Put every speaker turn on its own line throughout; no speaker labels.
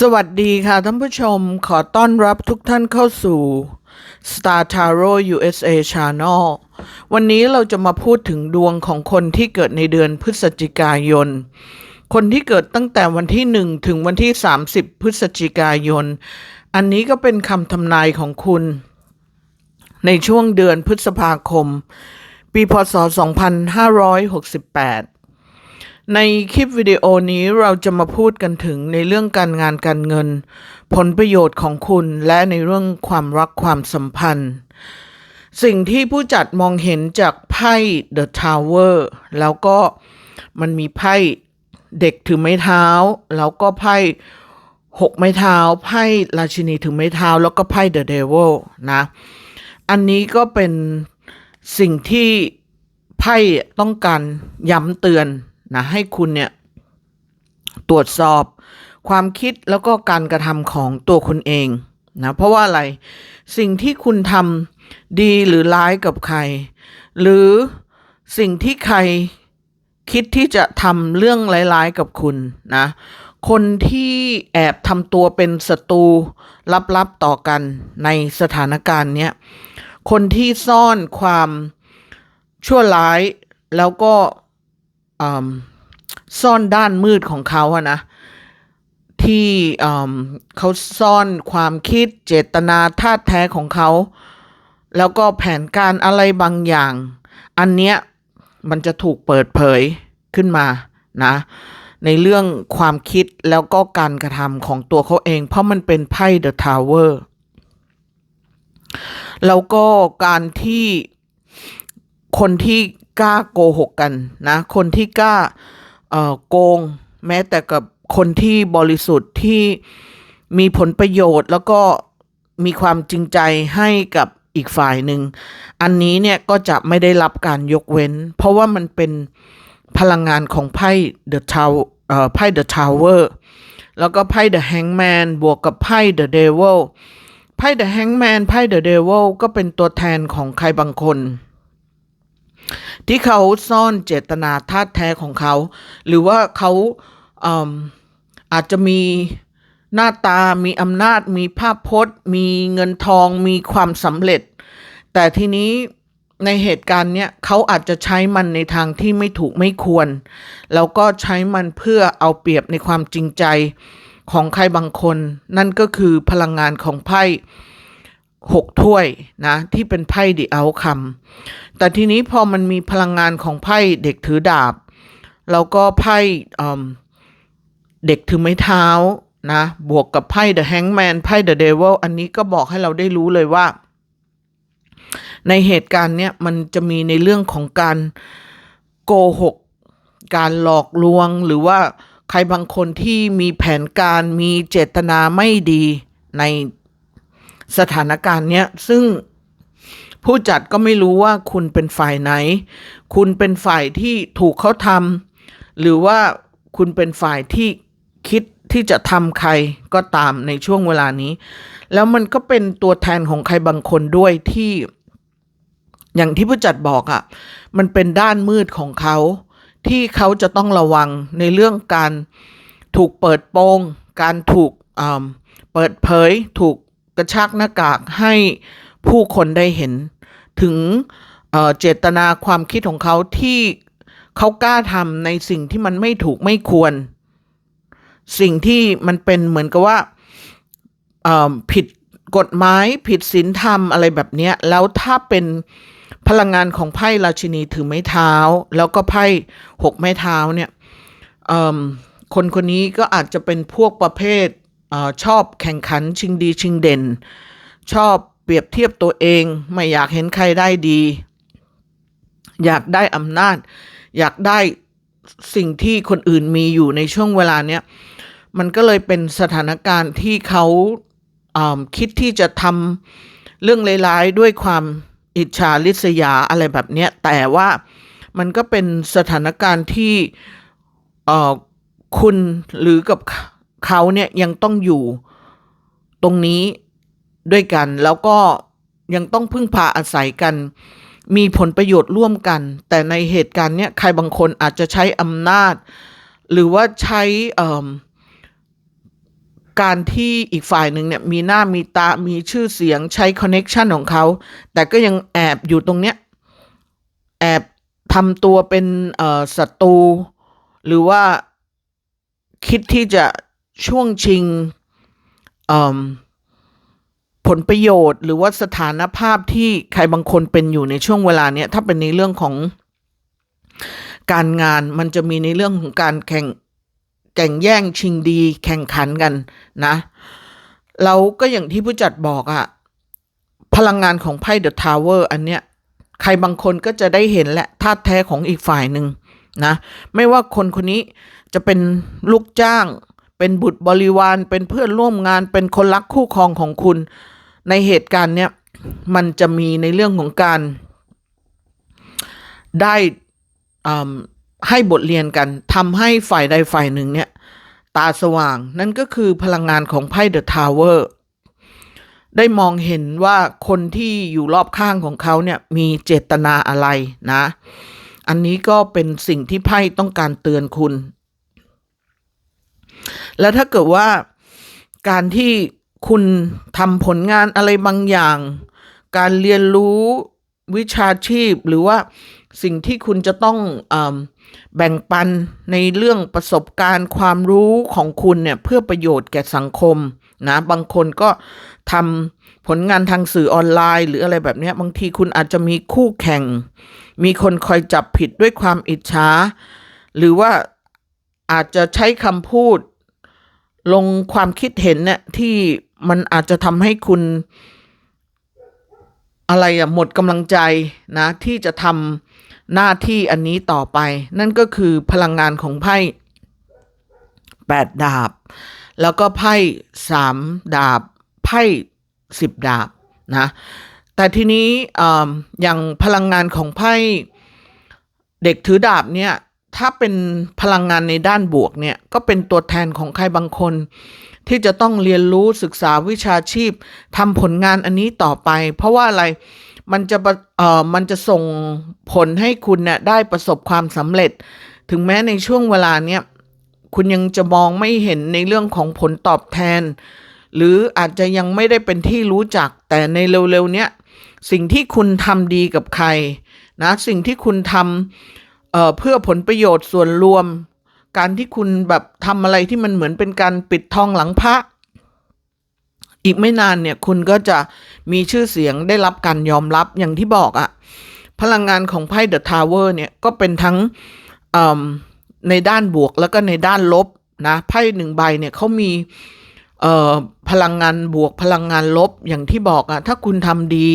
สวัสดีค่ะท่านผู้ชมขอต้อนรับทุกท่านเข้าสู่ Star Tarot USA Channel วันนี้เราจะมาพูดถึงดวงของคนที่เกิดในเดือนพฤศจิกายน คนที่เกิดตั้งแต่วันที่ 1 ถึงวันที่ 30 พฤศจิกายน อันนี้ก็เป็นคำทำนายของคุณ ในช่วงเดือนพฤษภาคม ปีพศ 2568 ในคลิปวิดีโอนี้เราจะมาพูดกันถึงในเรื่องการงานการเงิน ผลประโยชน์ของคุณและในเรื่องความรักความสัมพันธ์ สิ่งที่ผู้จัดมองเห็นจากไพ่ The Tower แล้วก็มันมีไพ่เด็กถือไม้เท้า แล้วก็ไพ่หกไม้เท้า ไพ่ราชินีถือไม้เท้า แล้วก็ไพ่ The Devil นะ อันนี้ก็เป็นสิ่งที่ไพ่ต้องการย้ำเตือน นะให้คุณเนี่ยตรวจสอบความคิดแล้วก็การกระทำของตัวคุณเองนะเพราะว่าอะไรสิ่งที่คุณทำดีหรือร้ายกับใคร หรือสิ่งที่ใครคิดที่จะทำเรื่องร้ายๆกับคุณนะคนที่แอบทำตัวเป็นศัตรูลับๆต่อกันในสถานการณ์เนี้ยคนที่ซ่อนความชั่วร้ายแล้วก็ ซ่อนด้านมืดของเขาอะนะที่เขาซ่อนความคิดเจตนาท่าแท้ของเขา แล้วก็แผนการอะไรบางอย่าง อันเนี้ยมันจะถูกเปิดเผยขึ้นมานะในเรื่องความคิดแล้วก็การกระทำของตัวเขาเอง เพราะมันเป็นไพ่ The Tower แล้วก็การที่คนที่ กล้าโกหกกันนะ คนที่กล้าเอ่อโกง แม้แต่กับคนที่บริสุทธิ์ที่มีผลประโยชน์ แล้วก็มีความจริงใจให้กับอีกฝ่ายหนึ่ง อันนี้เนี่ยก็จะไม่ได้รับการยกเว้น เพราะว่ามันเป็นพลังงานของไพ่ The Tower เอ่อไพ่ The Tower แล้วก็ไพ่ The Hangman บวกกับไพ่ The Devil ไพ่ The Hangman ไพ่ The Devil ก็เป็นตัวแทนของใครบางคน ที่เขาซ่อนเจตนาท่าแท้ของเขา หรือว่าเขาอืมอาจจะมีหน้าตามีอำนาจ มีภาพพจน์ มีเงินทอง มีความสำเร็จ แต่ทีนี้ในเหตุการณ์เนี้ยเขาอาจจะใช้มันในทางที่ไม่ถูกไม่ควร แล้วก็ใช้มันเพื่อเอาเปรียบในความจริงใจของใครบางคน นั่นก็คือพลังงานของไพ่ หกถ้วยนะที่เป็นไพ่ดิเอาคำแต่ทีนี้พอมันมีพลังงานของไพ่เด็กถือดาบ แล้วก็ไพ่เด็กถือไม้เท้านะบวกกับไพ่ The Hangman ไพ่ The Devil อันนี้ก็บอกให้เราได้รู้เลยว่า ในเหตุการณ์เนี้ยมันจะมีในเรื่องของการโกหก การหลอกลวงหรือว่าใครบางคนที่มีแผนการมีเจตนาไม่ดีใน สถานการณ์เนี้ยซึ่งผู้จัดก็ไม่รู้ว่าคุณเป็นฝ่ายไหน คุณเป็นฝ่ายที่ถูกเขาทำหรือว่าคุณเป็นฝ่ายที่คิดที่จะทำใครก็ตามในช่วงเวลานี้ แล้วมันก็เป็นตัวแทนของใครบางคนด้วยที่ อย่างที่ผู้จัดบอกอะ่ะ มันเป็นด้านมืดของเขา ที่เขาจะต้องระวังในเรื่องการถูกเปิดโปง การถูกเปิดเผย ถูก กระชากหน้ากากให้ผู้คนได้เห็น ถึงเเจตนาความคิดของเขาที่เขากล้าทำในสิ่งที่มันไม่ถูกไม่ควร สิ่งที่มันเป็นเหมือนกับว่าผิดกฎหมายผิดศีลธรรมอะไรแบบนี้แล้วถ้าเป็นพลังงานของไพ่ราชินีถือไม้เท้า แล้วก็ไพ่หกไม้เท้าเนี่ยคนคนนี้ก็อาจจะเป็นพวกประเภท อชอบแข่งขันชิงดีชิงเด่น ชอบเปรียบเทียบตัวเองไม่อยากเห็นใครได้ดี อยากได้อำนาจ อยากได้สิ่งที่คนอื่นมีอยู่ในช่วงเวลาเนี้ยมันก็เลยเป็นสถานการณ์ที่เขาอ่าคิดที่จะทำเรื่องร้ายๆด้วยความอิจฉาริษยาอะไรแบบเนี้ยแต่ว่ามันก็เป็นสถานการณ์ที่คุณหรือกับ เขาเนี่ยยังต้องอยู่ตรงนี้ด้วยกัน แล้วก็ยังต้องพึ่งพาอาศัยกัน มีผลประโยชน์ร่วมกัน แต่ในเหตุการณ์เนี้ยใครบางคนอาจจะใช้อำนาจ หรือว่าใช้การที่อีกฝ่ายหนึ่งเนี่ยมีหน้ามีตา มีชื่อเสียงใช้คอนเน็ชันของเขา แต่ก็ยังแอบอยู่ตรงเนี้ย แอบทำตัวเป็นศัตรู หรือว่าคิดที่จะ ช่วงชิงผลประโยชน์ หรือว่าสถานภาพที่ใครบางคนเป็นอยู่ในช่วงเวลาเนี้ยถ้าเป็นในเรื่องของการงานมันจะมีในเรื่องของการแข่งแข่งแย่งชิงดีแข่งขันกันนะแล้วก็อย่างที่ผู้จัดบอกอะพลังงานของไพ่เดอะทาวเวอร์อันเนี้ยใครบางคนก็จะได้เห็นแหละท่าแท้ของอีกฝ่ายหนึ่งนะ ไม่ว่าคนคนนี้จะเป็นลูกจ้าง เป็นบุตรบริวาร เป็นเพื่อนร่วมงาน เป็นคนรักคู่ครองของคุณ ในเหตุการณ์เนี้ยมันจะมีในเรื่องของการ ได้อ่าให้บทเรียนกันทำให้ฝ่ายใดฝ่ายหนึ่งเนี่ย ตาสว่างนั่นก็คือพลังงานของไพ่เดอะทาวเวอร์ได้มองเห็นว่าคนที่อยู่รอบข้างของเขาเนี่ยมีเจตนาอะไรนะ อันนี้ก็เป็นสิ่งที่ไพ่ต้องการเตือนคุณ แล้วถ้าเกิดว่าการที่คุณทำผลงานอะไรบางอย่าง การเรียนรู้วิชาชีพหรือว่าสิ่งที่คุณจะต้องอแบ่งปันในเรื่องประสบการณ์ความรู้ของคุณเนี่ยเพื่อประโยชน์แก่สังคมนะบางคนก็ทำผลงานทางสื่อออนไลน์ หรืออะไรแบบนี้บางทีคุณอาจจะมีคู่แข่ง มีคนคอยจับผิดด้วยความอิจฉาหรือว่าอาจจะใช้คำพูด ลงความคิดเห็นเนี่ยที่มันอาจจะทำให้คุณ อะไรอะหมดกำลังใจนะ ที่จะทำหน้าที่อันนี้ต่อไป นั่นก็คือพลังงานของไพ่แปดดาบ แล้วก็ไพ่สามดาบ ไพ่สิบดาบนะ แต่ทีนี้ออย่างพลังงานของไพ่เด็กถือดาบเนี่ย ถ้าเป็นพลังงานในด้านบวกเนี่ยก็เป็นตัวแทนของใครบางคน ที่จะต้องเรียนรู้ศึกษาวิชาชีพทำผลงานอันนี้ต่อไป เพราะว่าอะไรมันจะเอ่อมันจะส่งผลให้คุณเนี่ยได้ประสบความสำเร็จ ถึงแม้ในช่วงเวลาเนี้ยคุณยังจะมองไม่เห็นในเรื่องของผลตอบแทน หรืออาจจะยังไม่ได้เป็นที่รู้จักแต่ในเร็วๆเนี้ยสิ่งที่คุณทำดีกับใครนะสิ่งที่คุณทำ เอ่อเพื่อผลประโยชน์ส่วนรวม การที่คุณแบบทำอะไรที่มันเหมือนเป็นการปิดทองหลังพระ อีกไม่นานเนี่ยคุณก็จะมีชื่อเสียงได้รับการยอมรับอย่างที่บอกอะพลังงานของไพ่เดอะทาวเวอร์เนี่ยก็เป็นทั้งในด้านบวกแล้วก็ในด้านลบนะไพ่หนึ่งใบเนี่ยเขามีพลังงานบวกพลังงานลบอย่างที่บอกอะถ้าคุณทำดี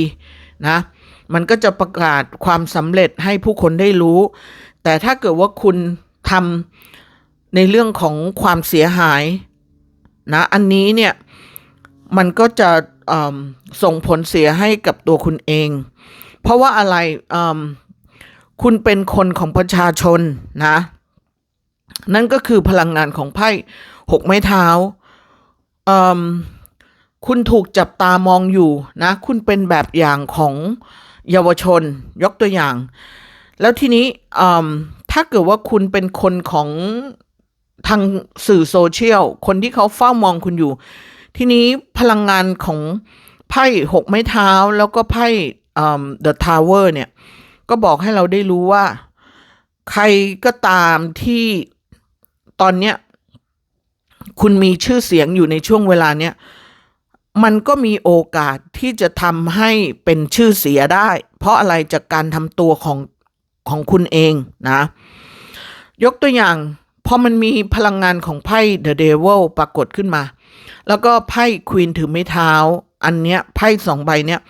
นะมันก็จะประกาศความสำเร็จให้ผู้คนได้รู้ แต่ถ้าเกิดว่าคุณทำในเรื่องของความเสียหายนะอันนี้เนี่ยมันก็จะส่งผลเสียให้กับตัวคุณเอง เพราะว่าอะไรคุณเป็นคนของประชาชนนะ นั่นก็คือพลังงานของไพ่หกไม้เท้าคุณถูกจับตามองอยู่นะ คุณเป็นแบบอย่างของเยาวชน ยกตัวอย่าง แล้วทีนี้ถ้าเกิดว่าคุณเป็นคนของทางสื่อโซเชียล คนที่เขาเฝ้ามองคุณอยู่ ทีนี้พลังงานของไพ่หกไม้เท้าแล้วก็ไพ่เดอะทาวเวอร์เนี่ย ก็บอกให้เราได้รู้ว่า ใครก็ตามที่ตอนเนี้ยคุณมีชื่อเสียงอยู่ในช่วงเวลาเนี้ยมันก็มีโอกาสที่จะทำให้เป็นชื่อเสียได้ เพราะอะไรจากการทำตัวของ ของคุณเองนะ ยกตัวอย่างพอมันมีพลังงานของไพ่ The Devil ปรากฏขึ้นมา แล้วก็ไพ่ควีนถือไม้เท้า อันเนี้ยไพ่สองใบเนี้ย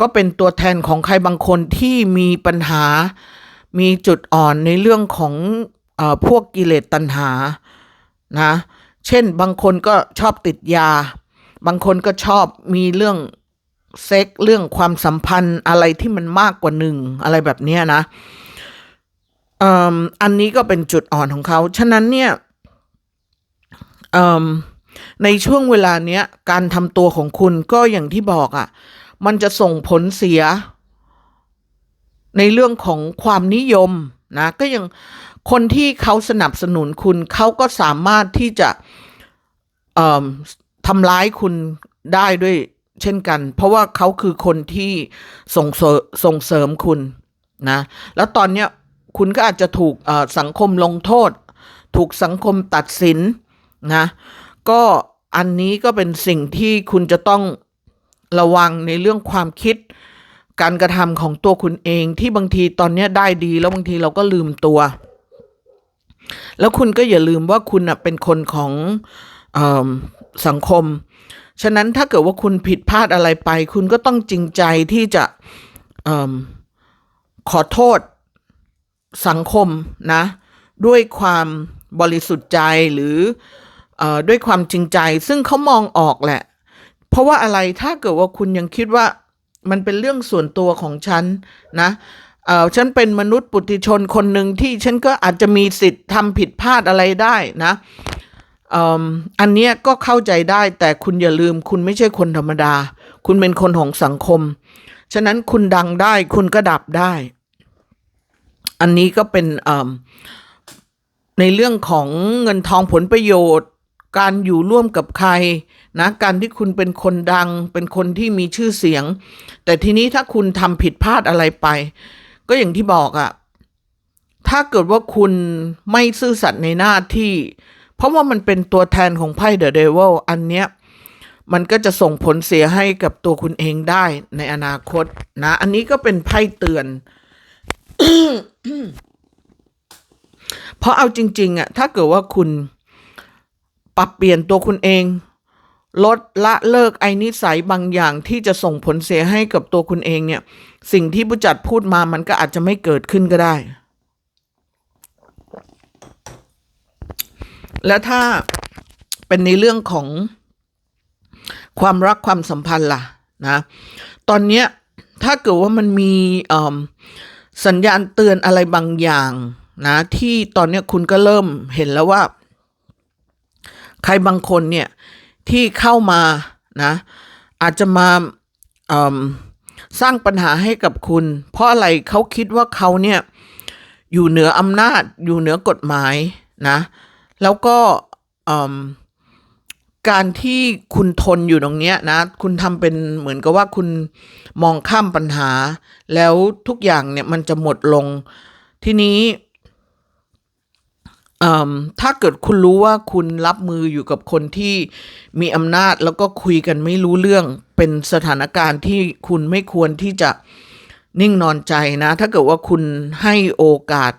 ก็เป็นตัวแทนของใครบางคนที่มีปัญหา มีจุดอ่อนในเรื่องของอพวกกิเลสตัณหานะเช่นบางคนก็ชอบติดยา บางคนก็ชอบมีเรื่อง เซ็กเรื่องความสัมพันธ์อะไรที่มันมากกว่าหนึ่งอะไรแบบนี้นะอันนี้ก็เป็นจุดอ่อนของเขา ฉะนั้นเนี่ยในช่วงเวลาเนี้ยการทำตัวของคุณก็อย่างที่บอกอะ่ะ มันจะส่งผลเสีย ในเรื่องของความนิยมนะก็ยังคนที่เขาสนับสนุนคุณเขาก็สามารถที่จะทำร้ายคุณได้ด้วย เช่นกัน เพราะว่าเขาคือคนที่ส่งเสริมส่งเสริมคุณนะแล้วตอนเนี้ยคุณก็อาจจะถูกสังคมลงโทษ ถูกสังคมตัดสินนะก็อันนี้ก็เป็นสิ่งที่คุณจะต้องระวังในเรื่องความคิด การกระทำของตัวคุณเองที่บางทีตอนนี้ได้ดี แล้วบางทีเราก็ลืมตัว แล้วคุณก็อย่าลืมว่าคุณเป็นคนของอสังคม ฉะนั้นถ้าเกิดว่าคุณผิดพลาดอะไรไป คุณก็ต้องจริงใจที่จะอขอโทษสังคมนะ ด้วยความบริสุทธิ์ใจหรืออด้วยความจริงใจ ซึ่งเขามองออกแหละ เพราะว่าอะไรถ้าเกิดว่าคุณยังคิดว่ามันเป็นเรื่องส่วนตัวของฉันนะเออฉันเป็นมนุษย์ปุถุชนคนหนึ่งที่ฉันก็อาจจะมีสิทธิ์ทำผิดพลาดอะไรได้นะ อันเนี้ยก็เข้าใจได้แต่คุณอย่าลืม คุณไม่ใช่คนธรรมดา คุณเป็นคนของสังคม ฉะนั้นคุณดังได้คุณก็ดับได้ อันนี้ก็เป็นในเรื่องของเงินทองผลประโยชน์ การอยู่ร่วมกับใครนะการที่คุณเป็นคนดัง เป็นคนที่มีชื่อเสียง แต่ทีนี้ถ้าคุณทำผิดพลาดอะไรไป ก็อย่างที่บอกอะถ้าเกิดว่าคุณไม่ซื่อสัตย์ในหน้าที่ เพราะว่ามันเป็นตัวแทนของไพ่เดอะเดวิลอันเนี้ยมันก็จะส่งผลเสียให้กับตัวคุณเองได้ในอนาคตนะ อันนี้ก็เป็นไพ่เตือน เพราะเอาจริง ๆอะถ้าเกิดว่าคุณปรับเปลี่ยนตัวคุณเอง ลดละเลิกไอ้นิสัยบางอย่างที่จะส่งผลเสียให้กับตัวคุณเองเนี่ย สิ่งที่ผู้จัดพูดมามันก็อาจจะไม่เกิดขึ้นก็ได้ และถ้าเป็นในเรื่องของความรักความสัมพันธ์ล่ะนะ ตอนเนี้ยถ้าเกิดว่ามันมีสัญญาณเตือนอะไรบางอย่างนะที่ตอนนี้คุณก็เริ่มเห็นแล้วว่า ใครบางคนเนี่ยที่เข้ามานะอาจจะมาสร้างปัญหาให้กับคุณ เพราะอะไรเขาคิดว่าเขาเนี่ยอยู่เหนืออำนาจอยู่เหนือกฎหมายนะ แล้วก็การที่คุณทนอยู่ตรงเนี้ยนะ คุณทำเป็นเหมือนกับว่าคุณมองข้ามปัญหา แล้วทุกอย่างเนี่ยมันจะหมดลง ทีนี้ถ้าเกิดคุณรู้ว่าคุณรับมืออยู่กับคนที่มีอำนาจแล้วก็คุยกันไม่รู้เรื่อง เป็นสถานการณ์ที่คุณไม่ควรที่จะนิ่งนอนใจนะ ถ้าเกิดว่าคุณให้โอกาส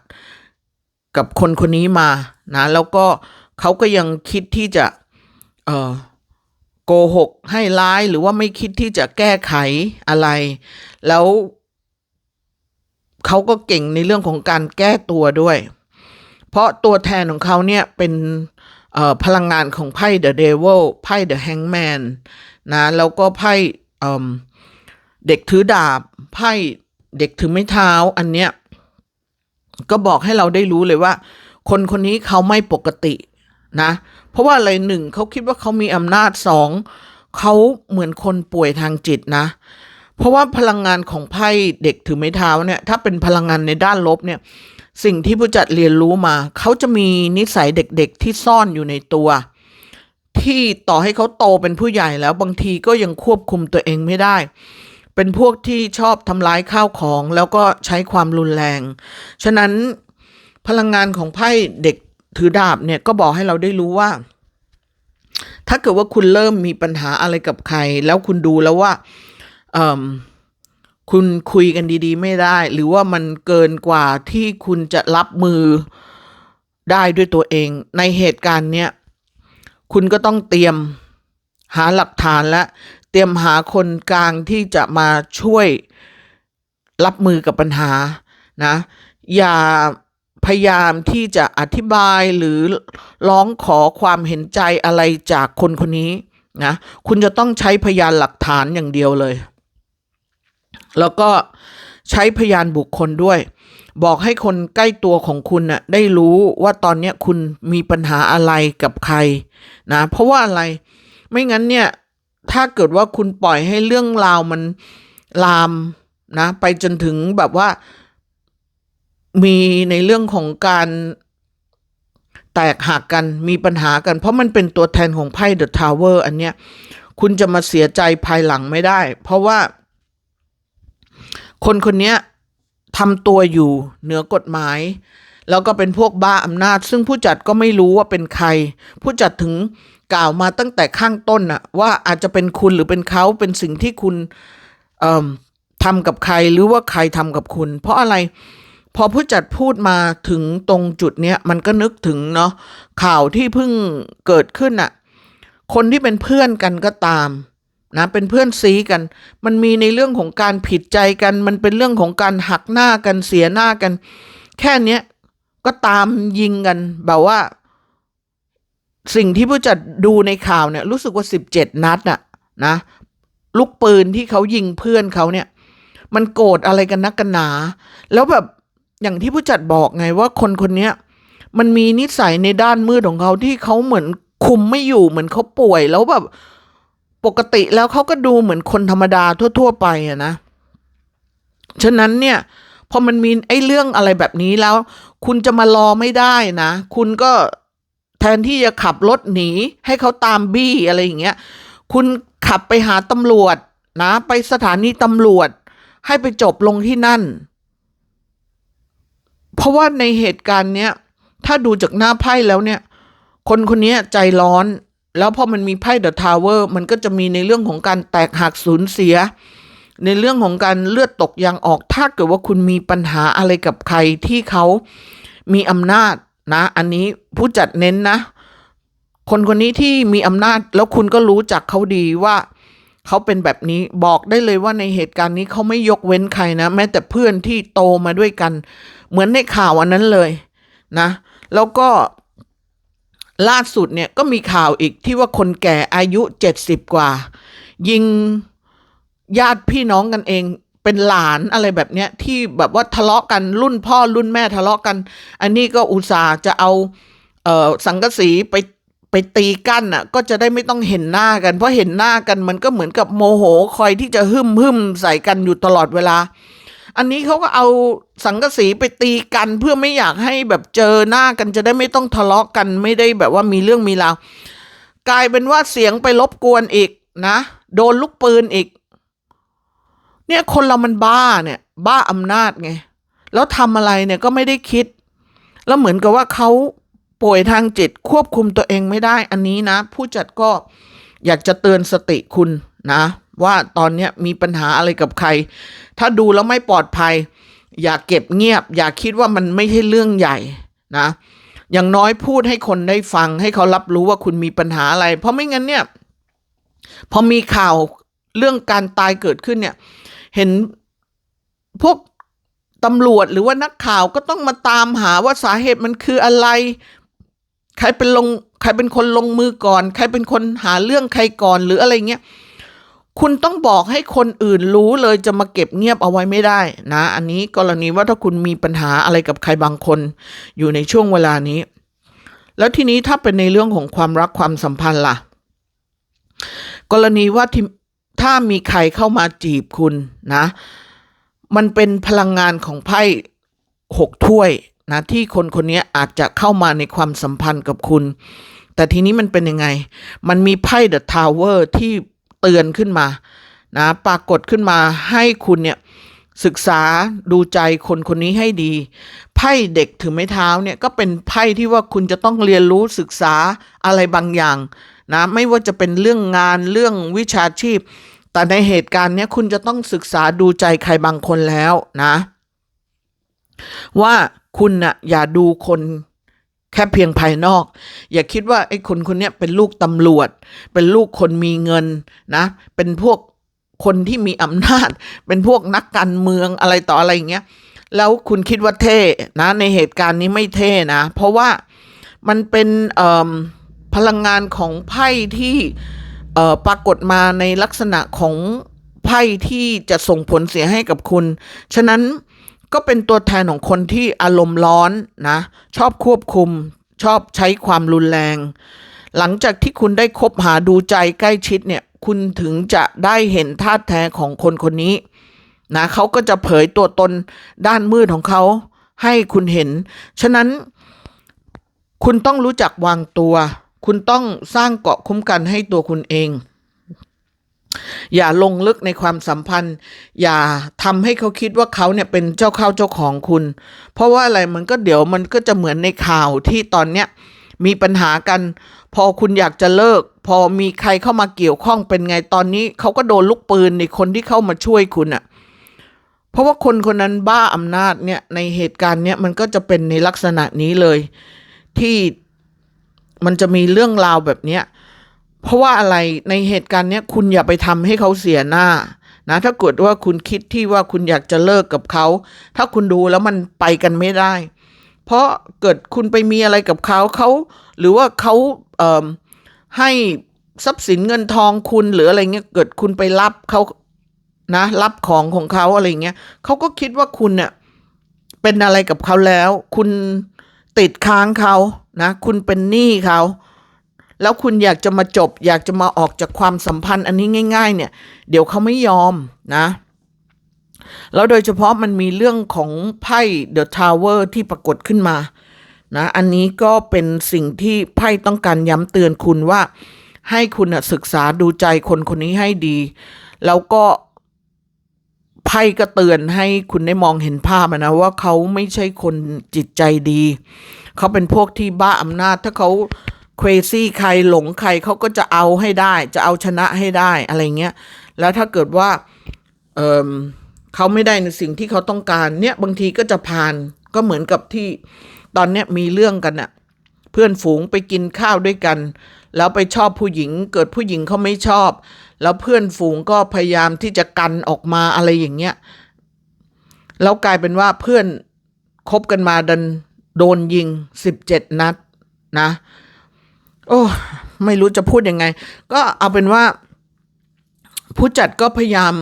กับคนคนนี้มานะ แล้วก็เขาก็ยังคิดที่จะเอ่อโกหกให้ร้ายหรือว่าไม่คิดที่จะแก้ไขอะไร แล้วเขาก็เก่งในเรื่องของการแก้ตัวด้วย เพราะตัวแทนของเขาเนี่ยเป็นพลังงานของไพ่ The Devil ไพ่ The Hangman นะแล้วก็ไพ่เอิ่มเด็กถือดาบ ไพ่เด็กถือไม้เท้าอันเนี้ย ก็บอกให้เราได้รู้เลยว่า คนคนนี้เขาไม่ปกตินะ เพราะว่าอะไรหนึ่งเขาคิดว่าเขามีอำนาจสองเขาเหมือนคนป่วยทางจิตนะ เพราะว่าพลังงานของไพ่เด็กถือไม้เท้าเนี่ยถ้าเป็นพลังงานในด้านลบเนี่ยสิ่งที่ผู้จัดเรียนรู้มา เขาจะมีนิสัยเด็กๆที่ซ่อนอยู่ในตัว ที่ต่อให้เขาโตเป็นผู้ใหญ่แล้วบางทีก็ยังควบคุมตัวเองไม่ได้ เป็นพวกที่ชอบทำร้ายข้าวของแล้วก็ใช้ความรุนแรง ฉะนั้นพลังงานของไพ่เด็กถือดาบเนี่ยก็บอกให้เราได้รู้ว่า ถ้าเกิดว่าคุณเริ่มมีปัญหาอะไรกับใคร แล้วคุณดูแล้วว่าคุณคุยกันดี ๆ ไม่ได้ หรือว่ามันเกินกว่าที่คุณจะรับมือได้ด้วยตัวเอง ในเหตุการณ์เนี้ยคุณก็ต้องเตรียมหาหลักฐานและ รียมหาคนกลางที่จะมาช่วยรับมือกับปัญหานะ อย่าพยายามที่จะอธิบายหรือร้องขอความเห็นใจอะไรจากคนคนนี้นะคุณจะต้องใช้พยานหลักฐานอย่างเดียวเลย แล้วก็ใช้พยานบุคคลด้วย บอกให้คนใกล้ตัวของคุณน่ะได้รู้ว่าตอนนี้คุณมีปัญหาอะไรกับใครนะเพราะว่าอะไรไม่งั้นเนี่ย ถ้าเกิดว่าคุณปล่อยให้เรื่องราวมันลามนะไปจนถึงแบบว่า มีในเรื่องของการแตกหักกันมีปัญหากัน เพราะมันเป็นตัวแทนของไพ่เดอะทาวเวอร์อันเนี้ย คุณจะมาเสียใจภายหลังไม่ได้ เพราะว่า คนคนนี้ทำตัวอยู่เหนือกฎหมาย แล้วก็เป็นพวกบ้าอำนาจ ซึ่งผู้จัดก็ไม่รู้ว่าเป็นใคร ผู้จัดถึง กล่าวมาตั้งแต่ข้างต้นน่ะว่าอาจจะเป็นคุณหรือเป็นเขาเป็นสิ่งที่คุณทำกับใครหรือว่าใครทำกับคุณ เพราะอะไรพอผู้จัดพูดมาถึงตรงจุดเนี้ยมันก็นึกถึงเนาะข่าวที่เพิ่งเกิดขึ้นน่ะคนที่เป็นเพื่อนกันก็ตามนะเป็นเพื่อนซีกัน มันมีในเรื่องของการผิดใจกัน มันเป็นเรื่องของการหักหน้ากันเสียหน้ากัน แค่เนี้ยก็ตามยิงกันแบบว่า สิ่งที่ผู้จัดดูในข่าวเนี่ยรู้สึกว่าสิบเจ็ดนัดอะนะลูกปืนที่เขายิงเพื่อนเขาเนี่ย มันโกรธอะไรกันนักกันหนา แล้วแบบอย่างที่ผู้จัดบอกไงว่าคนคนนี้มันมีนิสัยในด้านมืดของเขาที่เขาเหมือนคุมไม่อยู่เหมือนเขาป่วยแล้วแบบปกติแล้วเขาก็ดูเหมือนคนธรรมดาทั่ว ๆ ไปอะนะ ฉะนั้นเนี่ยพอมันมีไอ้เรื่องอะไรแบบนี้แล้ว คุณจะมารอไม่ได้นะ คุณก็ แทนที่จะขับรถหนี ให้เขาตามบี้อะไรอย่างเงี้ย คุณขับไปหาตำรวจนะ ไปสถานีตำรวจ ให้ไปจบลงที่นั่น เพราะว่าในเหตุการณ์เนี้ย ถ้าดูจากหน้าไพ่แล้วเนี่ย คนคนนี้ใจร้อน แล้วพอมันมีไพ่เดอะทาวเวอร์มันก็จะมีในเรื่องของการแตกหักสูญเสีย ในเรื่องของการเลือดตกยางออก ถ้าเกิดว่าคุณมีปัญหาอะไรกับใครที่เขามีอำนาจ นะ อันนี้ผู้จัดเน้นนะ คนคนนี้ที่มีอำนาจแล้วคุณก็รู้จักเขาดีว่าเขาเป็นแบบนี้บอกได้เลยว่าในเหตุการณ์นี้เขาไม่ยกเว้นใครนะ แม้แต่เพื่อนที่โตมาด้วยกัน เหมือนในข่าวอันนั้นเลยนะ แล้วก็ล่าสุดเนี่ยก็มีข่าวอีกที่ว่าคนแก่อายุเจ็ดสิบกว่า ยิงญาติพี่น้องกันเอง เป็นหลานอะไรแบบเนี้ยที่แบบว่าทะเลาะกันรุ่นพ่อรุ่นแม่ทะเลาะกัน อันนี้ก็อุตส่าห์จะเอาเออสังกะสีไปไปตีกั้นอะ ก็จะได้ไม่ต้องเห็นหน้ากัน เพราะเห็นหน้ากันมันก็เหมือนกับโมโหคอยที่จะหึมหึมใส่กันอยู่ตลอดเวลา อันนี้เขาก็เอาสังกะสีไปตีกันเพื่อไม่อยากให้แบบเจอหน้ากันจะได้ไม่ต้องทะเลาะกันไม่ได้แบบว่ามีเรื่องมีราวกลายเป็นว่าเสียงไปรบกวนอีกนะ โดนลูกปืนอีก เนี่ยคนเรามันบ้าเนี่ย บ้าอำนาจไง แล้วทำอะไรเนี่ยก็ไม่ได้คิด แล้วเหมือนกับว่าเขาป่วยทางจิตควบคุมตัวเองไม่ได้ อันนี้นะ ผู้จัดก็อยากจะเตือนสติคุณนะ ว่าตอนนี้มีปัญหาอะไรกับใคร ถ้าดูแล้วไม่ปลอดภัย อย่าเก็บเงียบ อย่าคิดว่ามันไม่ใช่เรื่องใหญ่นะ อย่างน้อยพูดให้คนได้ฟัง ให้เขารับรู้ว่าคุณมีปัญหาอะไร เพราะไม่งั้นเนี่ย พอมีข่าวเรื่องการตายเกิดขึ้นเนี่ย เห็นพวกตำรวจหรือว่านักข่าวก็ต้องมาตามหาว่าสาเหตุมันคืออะไร ใครเป็นลงใครเป็นคนลงมือก่อน ใครเป็นคนหาเรื่องใครก่อนหรืออะไรเงี้ยคุณต้องบอกให้คนอื่นรู้เลยจะมาเก็บเงียบเอาไว้ไม่ได้นะ อันนี้กรณีว่าถ้าคุณมีปัญหาอะไรกับใครบางคน อยู่ในช่วงเวลานี้ แล้วทีนี้ถ้าเป็นในเรื่องของความรักความสัมพันธ์ล่ะ กรณีว่าที่ ถ้ามีใครเข้ามาจีบคุณนะ มันเป็นพลังงานของไพ่หกถ้วยนะที่คนคนนี้อาจจะเข้ามาในความสัมพันธ์กับคุณ แต่ทีนี้มันเป็นยังไง มันมีไพ่เดอะทาวเวอร์ที่เตือนขึ้นมานะปรากฏขึ้นมาให้คุณเนี่ยศึกษาดูใจคนคนนี้ให้ดี ไพ่เด็กถือไม้เท้าเนี่ยก็เป็นไพ่ที่ว่าคุณจะต้องเรียนรู้ศึกษาอะไรบางอย่าง นะไม่ว่าจะเป็นเรื่องงานเรื่องวิชาชีพ แต่ในเหตุการณ์นี้คุณจะต้องศึกษาดูใจใครบางคนแล้วนะ ว่าคุณน่ะอย่าดูคนแค่เพียงภายนอก อย่าคิดว่าไอ้คนคนนี้เป็นลูกตำรวจ เป็นลูกคนมีเงินนะ เป็นพวกคนที่มีอำนาจ เป็นพวกนักการเมืองอะไรต่ออะไรอย่างเงี้ยแล้วคุณคิดว่าเท่นะ ในเหตุการณ์นี้ไม่เท่นะ เพราะว่ามันเป็นเอ่อ พลังงานของไพ่ที่ปรากฏมาในลักษณะของไพ่ที่จะส่งผลเสียให้กับคุณ ฉะนั้นก็เป็นตัวแทนของคนที่อารมณ์ร้อนนะ ชอบควบคุม ชอบใช้ความรุนแรง หลังจากที่คุณได้คบหาดูใจใกล้ชิดเนี่ย คุณถึงจะได้เห็นท่าตุแท้ของคนคนนี้นะเขาก็จะเผยตัวตนด้านมืดของเขาให้คุณเห็น ฉะนั้นคุณต้องรู้จักวางตัว คุณต้องสร้างเกาะคุ้มกันให้ตัวคุณเอง อย่าลงลึกในความสัมพันธ์ อย่าทำให้เขาคิดว่าเขาเนี่ยเป็นเจ้าเข้าเจ้าของคุณ เพราะว่าอะไรมันก็เดี๋ยวมันก็จะเหมือนในข่าวที่ตอนเนี้ยมีปัญหากัน พอคุณอยากจะเลิก พอมีใครเข้ามาเกี่ยวข้องเป็นไงตอนนี้เขาก็โดนลูกปืนในคนที่เข้ามาช่วยคุณอะ่ะเพราะว่าคนคนนั้นบ้าอำนาจเนี่ยในเหตุการณ์เนี้ยมันก็จะเป็นในลักษณะนี้เลย ที่ มันจะมีเรื่องราวแบบเนี้ยเพราะว่าอะไรในเหตุการณ์เนี้ยคุณอย่าไปทำให้เขาเสียหน้านะถ้าเกิดว่าคุณคิดที่ว่าคุณอยากจะเลิกกับเขา ถ้าคุณดูแล้วมันไปกันไม่ได้ เพราะเกิดคุณไปมีอะไรกับเขาเขาหรือว่าเขาเให้ทรัพย์สินเงินทองคุณหรืออะไรเงี้ยเกิดคุณไปรับเขานะ รับของของเขาอะไรเงี้ยเขาก็คิดว่าคุณเนี่ยเป็นอะไรกับเขาแล้ว คุณ ติดค้างเขานะคุณเป็นหนี้เขา แล้วคุณอยากจะมาจบ อยากจะมาออกจากความสัมพันธ์อันนี้ง่าย ๆ เนี่ย เดี๋ยวเขาไม่ยอมนะ แล้วโดยเฉพาะมันมีเรื่องของไพ่เดอะทาวเวอร์ที่ปรากฏขึ้นมานะอันนี้ก็เป็นสิ่งที่ไพ่ต้องการย้ำเตือนคุณว่า ให้คุณศึกษาดูใจคนคนนี้ให้ดี แล้วก็ ไพ่ก็เตือนให้คุณได้มองเห็นภาพนะว่าเขาไม่ใช่คนจิตใจดี เขาเป็นพวกที่บ้าอำนาจ ถ้าเขาเครซี่ใครหลงใครเขาก็จะเอาให้ได้ จะเอาชนะให้ได้อะไรเงี้ย แล้วถ้าเกิดว่าเออเขาไม่ได้ในสิ่งที่เขาต้องการเนี่ยบางทีก็จะผ่านก็เหมือนกับที่ตอนเนี้ยมีเรื่องกันน่ะเพื่อนฝูงไปกินข้าวด้วยกัน แล้วไปชอบผู้หญิง เกิดผู้หญิงเขาไม่ชอบ แล้วเพื่อนฝูงก็พยายามที่จะกันออกมาอะไรอย่างเงี้ยแล้วกลายเป็นว่าเพื่อนคบกันมาดันโดนยิงสิบเจ็ดนัดนะ โอ้ ไม่รู้จะพูดยังไง ก็เอาเป็นว่า ผู้จัดก็พยายาม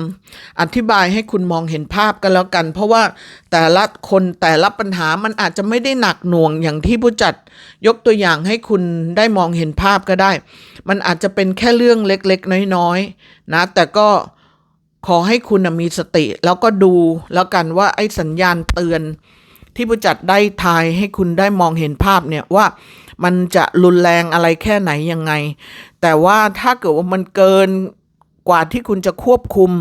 อธิบายให้คุณมองเห็นภาพกันแล้วกัน เพราะว่าแต่ละคนแต่ละปัญหามันอาจจะไม่ได้หนักหน่วงอย่างที่ผู้จัดยกตัวอย่างให้คุณได้มองเห็นภาพก็ได้ มันอาจจะเป็นแค่เรื่องเล็กๆ น้อยๆนะ แต่ก็ขอให้คุณมีสติ แล้วก็ดูแล้วกันว่าไอ้สัญญาณเตือน ที่ผู้จัดได้ทายให้คุณได้มองเห็นภาพเนี่ยว่ามันจะรุนแรงอะไรแค่ไหนยังไง แต่ว่าถ้าเกิดว่ามันเกิน กว่าที่คุณจะควบคุม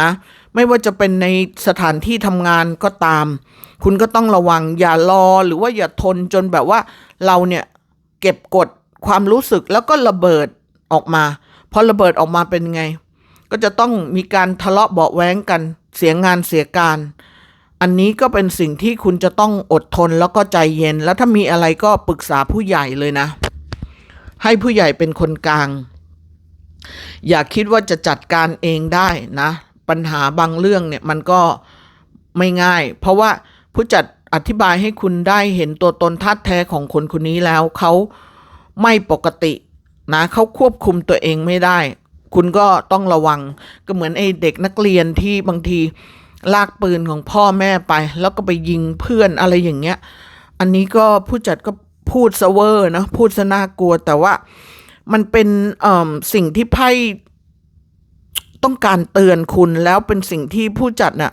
นะ ไม่ว่าจะเป็นในสถานที่ทำงานก็ตาม คุณก็ต้องระวังอย่ารอหรือว่าอย่าทนจนแบบว่าเราเนี่ยเก็บกดความรู้สึกแล้วก็ระเบิดออกมาพอระเบิดออกมาเป็นไง ก็จะต้องมีการทะเลาะเบาแว้งกัน เสียงานเสียการ อันนี้ก็เป็นสิ่งที่คุณจะต้องอดทนแล้วก็ใจเย็น แล้วถ้ามีอะไรก็ปรึกษาผู้ใหญ่เลยนะ ให้ผู้ใหญ่เป็นคนกลาง อย่าคิดว่าจะจัดการเองได้นะ ปัญหาบางเรื่องเนี่ยมันก็ไม่ง่าย เพราะว่าผู้จัดอธิบายให้คุณได้เห็นตัวตนทัดแท้ของคนคนนี้แล้วเขาไม่ปกตินะเขาควบคุมตัวเองไม่ได้ คุณก็ต้องระวังก็เหมือนไอ้เด็กนักเรียนที่บางทีลากปืนของพ่อแม่ไป แล้วก็ไปยิงเพื่อนอะไรอย่างเงี้ย อันนี้ก็ผู้จัดก็พูดเซเวอร์นะพูดซะน่ากลัวแต่ว่า มันเป็นสิ่งที่ไพ่ต้องการเตือนคุณแล้วเป็นสิ่งที่ผู้จัดน่ะ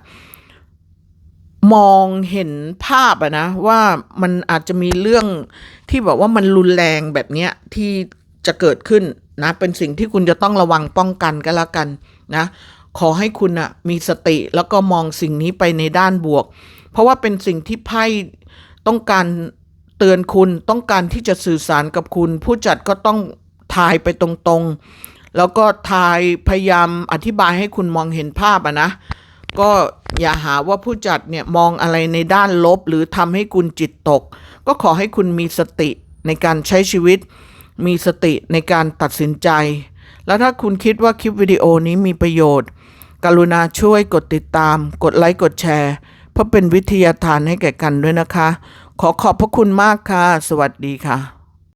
มองเห็นภาพอะนะ ว่ามันอาจจะมีเรื่องที่แบบว่ามันรุนแรงแบบเนี้ยที่จะเกิดขึ้นนะ เป็นสิ่งที่คุณจะต้องระวังป้องกันก็แล้วกันนะ ขอให้คุณอะมีสติแล้วก็มองสิ่งนี้ไปในด้านบวก เพราะว่าเป็นสิ่งที่ไพ่ต้องการเตือนคุณต้องการที่จะสื่อสารกับคุณ ผู้จัดก็ต้อง ทายไปตรงๆ แล้วก็ทายพยายามอธิบายให้คุณมองเห็นภาพอะนะ ก็อย่าหาว่าผู้จัดเนี่ยมองอะไรในด้านลบ หรือทำให้คุณจิตตก ก็ขอให้คุณมีสติในการใช้ชีวิต มีสติในการตัดสินใจ แล้วถ้าคุณคิดว่าคลิปวิดีโอนี้มีประโยชน์ กรุณาช่วยกดติดตาม กดไลค์กดแชร์ เพื่อเป็นวิทยาทานให้แก่กันด้วยนะคะ ขอขอบพระคุณมากค่ะ สวัสดีค่ะ